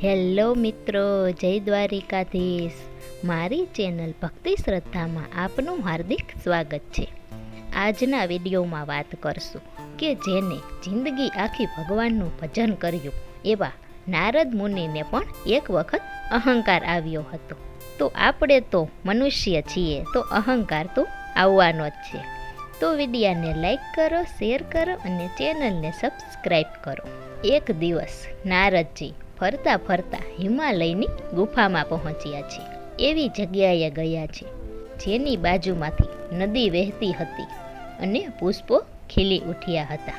Hello મિત્રો, જય દ્વારિકાધીશ. મારી ચેનલ ભક્તિ શ્રદ્ધામાં આપનું હાર્દિક સ્વાગત છે. આજના વિડીયોમાં વાત કરશું કે જેને જિંદગી આખી ભગવાનનું ભજન કર્યું એવા નારદ મુનિને પણ એક વખત અહંકાર આવ્યો હતો. તો આપણે તો મનુષ્ય છીએ, તો અહંકાર તો આવવાનો જ છે. તો વિડીયાને લાઈક કરો, શેર કરો અને ચેનલને સબસ્ક્રાઈબ કરો. એક દિવસ નારદજી ફરતા ફરતા હિમાલયની ગુફામાં પહોંચ્યા છે. એવી જગ્યાએ ગયા છે, જેની બાજુમાંથી નદી વહેતી હતી અને પુષ્પો ખીલી ઉઠ્યા હતા.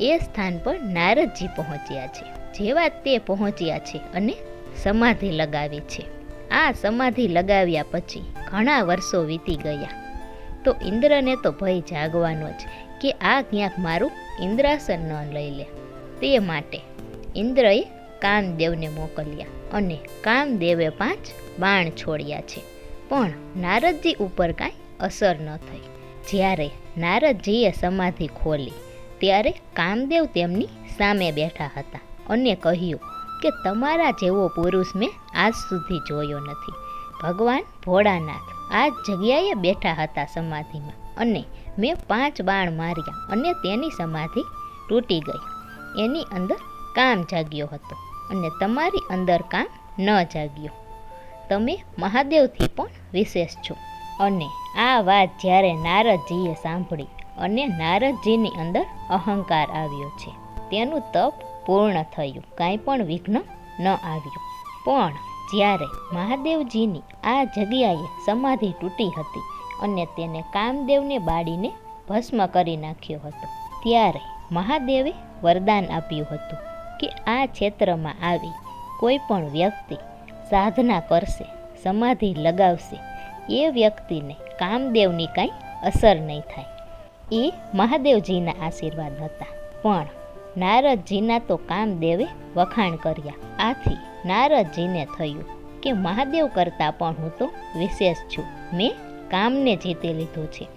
એ સ્થાન પર નારદજી પહોંચ્યા છે, જેવા તે પહોંચ્યા છે અને સમાધિ લગાવી છે. આ સમાધિ લગાવ્યા પછી ઘણા વર્ષો વીતી ગયા. તો ઇન્દ્રને તો ભય જાગવાનો જ કે આ ક્યાંક મારું ઇન્દ્રાસન ન લઈ લે. તે માટે ઇન્દ્રએ કામદેવને મોકલ્યા અને કામદેવે પાંચ બાણ છોડ્યા છે. પણ નારદજી ઉપર કાંઈ અસર ન થઈ. જ્યારે નારદજીએ સમાધિ ખોલી, ત્યારે કામદેવ તેમની સામે બેઠા હતા અને કહ્યું કે તમારા જેવો પુરુષ મેં આજ સુધી જોયો નથી. ભગવાન ભોળાનાથ આ જગ્યાએ બેઠા હતા સમાધિમાં અને મેં પાંચ બાણ માર્યા અને તેની સમાધિ તૂટી ગઈ. એની અંદર કામ જાગ્યો હતો અને તમારી અંદર કામ ન જાગ્યો. તમે મહાદેવથી પણ વિશેષ છો. અને આ વાત જ્યારે નારદજીએ સાંભળી અને નારદજીની અંદર અહંકાર આવ્યો છે, તેનું તપ પૂર્ણ થયું, કાંઈ પણ વિઘ્ન ન આવ્યું. પણ જ્યારે મહાદેવજીની આ જગ્યાએ સમાધિ તૂટી હતી અને તેને કામદેવને બાળીને ભસ્મ કરી નાખ્યો હતો, ત્યારે મહાદેવે વરદાન આપ્યું હતું. કે આ ક્ષેત્રમાં આવી કોઈ પણ વ્યક્તિ સાધના કરશે, સમાધિ લગાવશે, એ વ્યક્તિને કામદેવની કાંઈ અસર નહીં થાય. એ મહાદેવજીના આશીર્વાદ હતા. પણ નારદજીના તો કામદેવે વખાણ કર્યા. આથી નારદજીને થયું કે મહાદેવ કરતાં પણ હું તો વિશેષ છું. મેં કામને જીતી લીધું છે.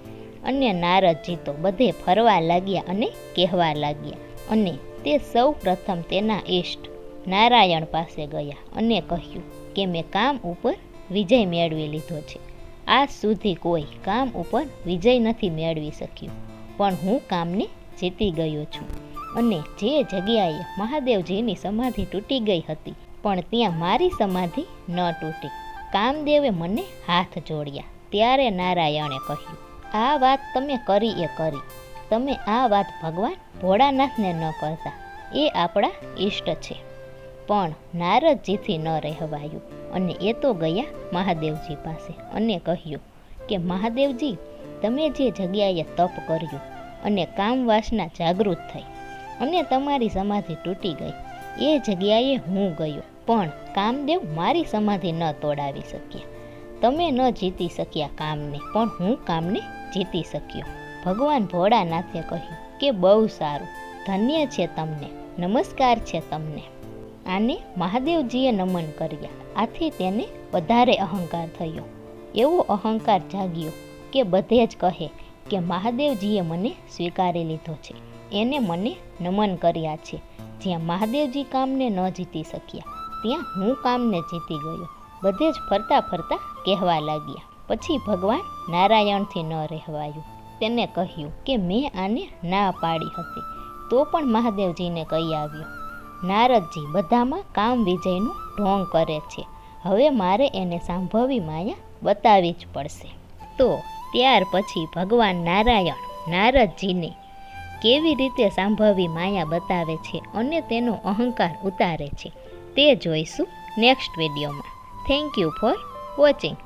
અને નારદજી તો બધે ફરવા લાગ્યા અને કહેવા લાગ્યા અને તે સૌ પ્રથમ તેના ઇષ્ટ નારાયણ પાસે ગયા અને કહ્યું કે મેં કામ ઉપર વિજય મેળવી લીધો છે. આજ સુધી કોઈ કામ ઉપર વિજય નથી મેળવી શક્યું, પણ હું કામને જીતી ગયો છું. અને જે જગ્યાએ મહાદેવજીની સમાધિ તૂટી ગઈ હતી, પણ ત્યાં મારી સમાધિ ન તૂટી. કામદેવે મને હાથ જોડ્યા, ત્યારે નારાયણે કહ્યું, આ વાત તમે કરી એ કરી. તમે આ વાત ભગવાન ભોળાનાથને ન કરતા એ આપણા ઈષ્ટ છે. પણ નારદજીથી ન રહેવાયું. અને એ તો ગયા મહાદેવજી પાસે અને કહ્યું કે, મહાદેવજી, તમે જે જગ્યાએ તપ કર્યું અને કામવાસના જાગૃત થઈ અને તમારી સમાધિ તૂટી ગઈ, એ જગ્યાએ હું ગયો. પણ કામદેવ મારી સમાધિ ન તોડાવી શક્યા. તમે ન જીતી શક્યા કામને, પણ હું કામને જીતી શક્યો. ભગવાન ભોળાનાથે કહ્યું કે બહુ સારું. ધન્ય છે તમને. નમસ્કાર છે તમને. આને મહાદેવજીએ નમન કર્યા. આથી તેને વધારે અહંકાર થયો. એવો અહંકાર જાગ્યો કે બધે જ કહે કે મહાદેવજીએ મને સ્વીકારી લીધો છે. એને મને નમન કર્યા છે. જ્યાં મહાદેવજી કામને ન જીતી શક્યા, ત્યાં હું કામને જીતી ગયો. બધે જ ફરતા ફરતા કહેવા લાગ્યા. પછી ભગવાન નારાયણથી ન રહેવાયું. તેને કહ્યું કે મેં આને ના પાડી હતી. તો પણ મહાદેવજીને કહી આવ્યો, નારદજી, બધામાં કામ વિજયનું ઢોંગ કરે છે. હવે મારે એને સાંભળવી માયા બતાવવી જ પડશે. તો ત્યાર પછી ભગવાન નારાયણ નારદજીને કેવી રીતે સાંભળવી માયા બતાવે છે અને તેનો અહંકાર ઉતારે છે તે જોઈશું નેક્સ્ટ વિડીયોમાં. Thank you for watching